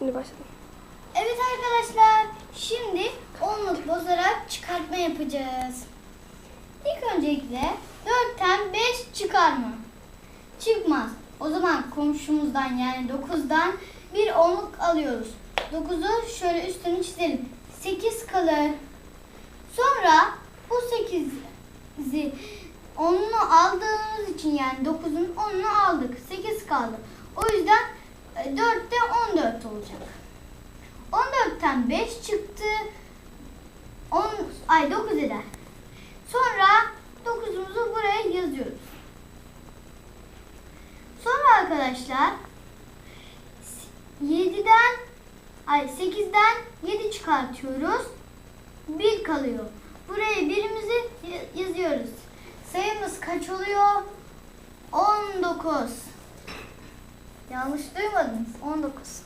Şimdi başladım. Evet arkadaşlar, şimdi onluk bozarak çıkartma yapacağız. İlk öncelikle 4'ten 5 çıkar mı? Çıkmaz. O zaman komşumuzdan yani 9'dan bir onluk alıyoruz. 9'u şöyle üstünü çizelim. 8 kalır. Sonra bu 8'i onunu aldığımız için yani 9'un onunu aldık. 8 kaldı. O yüzden 4'te 14 olacak. 14'ten 5 çıktı. 10 ay 9 eder. Sonra 9'umuzu buraya yazıyoruz. Sonra arkadaşlar 7'den ay 8'den 7 çıkartıyoruz. 1 kalıyor. Buraya birimizi yazıyoruz. Sayımız kaç oluyor? 19. Yanlış duymadınız. 19.